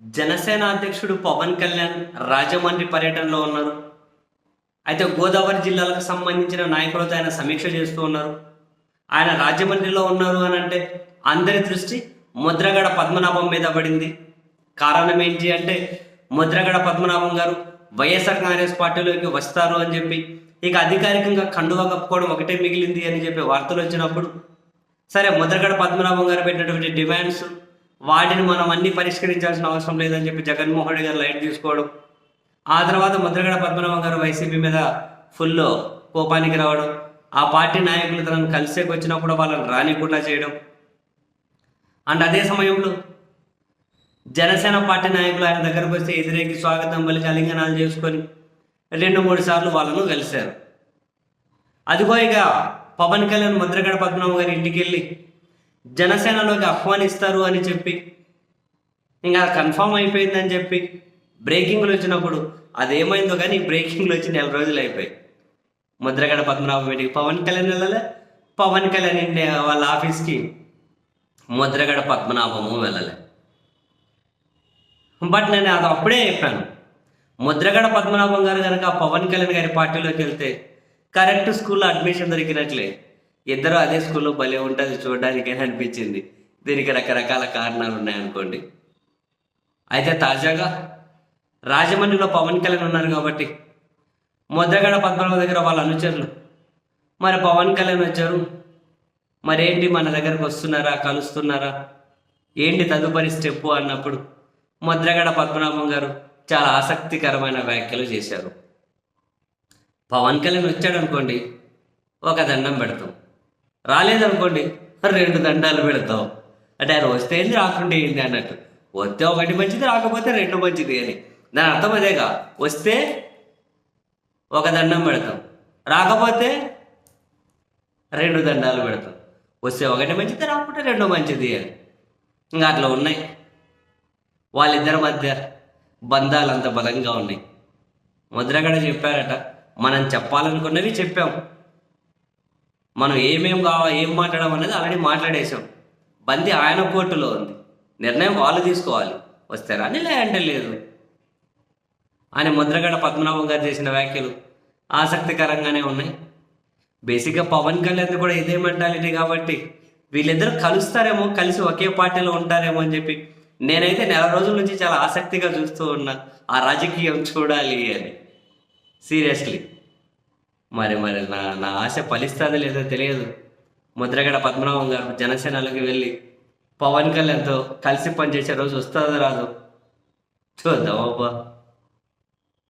జనసేన అధ్యక్షుడు పవన్ కళ్యాణ్ రాజమండ్రి పర్యటనలో ఉన్నారు. అయితే గోదావరి జిల్లాలకు సంబంధించిన నాయకులతో ఆయన సమీక్ష చేస్తూ ఉన్నారు. ఆయన రాజమండ్రిలో ఉన్నారు అని అంటే అందరి దృష్టి ముద్రగడ పద్మనాభం మీద పడింది. కారణం ఏంటి అంటే ముద్రగడ పద్మనాభం గారు వైఎస్ఆర్ కాంగ్రెస్ పార్టీలోకి వస్తారు అని చెప్పి ఇక అధికారికంగా కండువా కప్పుకోవడం ఒకటే మిగిలింది అని చెప్పి వార్తలు వచ్చినప్పుడు సరే ముద్రగడ పద్మనాభం గారు పెట్టినటువంటి డిమాండ్స్ వాటిని మనం అన్ని పరిష్కరించాల్సిన అవసరం లేదని చెప్పి జగన్మోహన్ రెడ్డి గారు లైట్ తీసుకోవడం ఆ తర్వాత ముద్రగడ పద్మనాభం గారు వైసీపీ మీద ఫుల్ కోపానికి రావడం ఆ పార్టీ నాయకులు తనను కలిసేకి వచ్చినప్పుడు వాళ్ళని రానికుండా చేయడం. అండ్ అదే సమయంలో జనసేన పార్టీ నాయకులు ఆయన దగ్గరకు వస్తే ఎదురేకి స్వాగతం పలికి అలింగనాలు చేసుకొని రెండు మూడు సార్లు వాళ్ళను కలిశారు. అదిగో ఇక పవన్ కళ్యాణ్ ముద్రగడ పద్మనాభం గారి ఇంటికి వెళ్ళి జనసేనలోకి ఆహ్వానిస్తారు అని చెప్పి ఇంకా కన్ఫామ్ అయిపోయిందని చెప్పి బ్రేకింగ్లు వచ్చినప్పుడు అదేమైందో కానీ బ్రేకింగ్లు వచ్చి నెల రోజులు అయిపోయాయి. ముద్రగడ పద్మనాభం ఇంటికి పవన్ కళ్యాణ్ వెళ్ళాలి. పవన్ కళ్యాణ్ ఇంటి వాళ్ళ ఆఫీస్కి ముద్రగడ పద్మనాభము వెళ్ళలే. బట్ నేను అది అప్పుడే చెప్పాను. ముద్రగడ పద్మనాభం గారు కనుక పవన్ కళ్యాణ్ గారి పార్టీలోకి వెళ్తే కరెక్ట్ స్కూల్లో అడ్మిషన్ దొరికినట్లే. ఇద్దరు అదే స్కూల్లో భలే ఉంటుంది చూడడానికి అని అనిపించింది. దీనికి రకరకాల కారణాలు ఉన్నాయనుకోండి అయితే తాజాగా రాజమండ్రిలో పవన్ కళ్యాణ్ ఉన్నారు కాబట్టి ముద్రగడ పద్మనాభం దగ్గర వాళ్ళ అనుచరులు. మరి పవన్ కళ్యాణ్ వచ్చారు. మరేంటి మన దగ్గరకు వస్తున్నారా కలుస్తున్నారా? ఏంటి తదుపరి స్టెప్ అన్నప్పుడు ముద్రగడ పద్మనాభం గారు చాలా ఆసక్తికరమైన వ్యాఖ్యలు చేశారు. పవన్ కళ్యాణ్ వచ్చాడు అనుకోండి ఒక దండం పెడతాం. రాలేదనుకోండి రెండు దండాలు పెడతాం. అంటే ఆయన వస్తే ఏంది రాకుంటే ఏంది అన్నట్టు. వస్తే ఒకటి మంచిది రాకపోతే రెండు మంచిది అని. దాని అర్థం అదేగా. వస్తే ఒక దండం పెడతాం. రాకపోతే రెండు దండాలు పెడతాం. వస్తే ఒకటి మంచిది రాకుంటే రెండు మంచిది అని. ఇంకా అట్లా ఉన్నాయి. వాళ్ళిద్దరి మధ్య బంధాలు అంత బలంగా ఉన్నాయి. ముద్రగడ చెప్పారట మనం చెప్పాలనుకున్నవి చెప్పాం. మనం ఏమేం కావా ఏం మాట్లాడడం అనేది ఆల్రెడీ మాట్లాడేశాం. బంది ఆయన కోర్టులో ఉంది. నిర్ణయం వాళ్ళు తీసుకోవాలి. వస్తే రాని లేదంటే లేదు. అని ముద్రగడ పద్మనాభం గారు చేసిన వ్యాఖ్యలు ఆసక్తికరంగానే ఉన్నాయి. బేసిక్గా పవన్ కళ్యాణ్ కూడా ఇదే మెంటాలిటీ కాబట్టి వీళ్ళిద్దరూ కలుస్తారేమో కలిసి ఒకే పార్టీలో ఉంటారేమో అని చెప్పి నేనైతే నెల రోజుల నుంచి చాలా ఆసక్తిగా చూస్తూ ఉన్నా. ఆ రాజకీయం చూడాలి అని. సీరియస్లీ. మరి మరి నా నా ఆశ ఫలిస్తుందో లేదో తెలియదు. ముద్రగడ పద్మనాభం గారు జనసేనలోకి వెళ్ళి పవన్ కళ్యాణ్తో కలిసి పనిచేసే రోజు వస్తుందో రాదు చూద్దాం అబ్బా.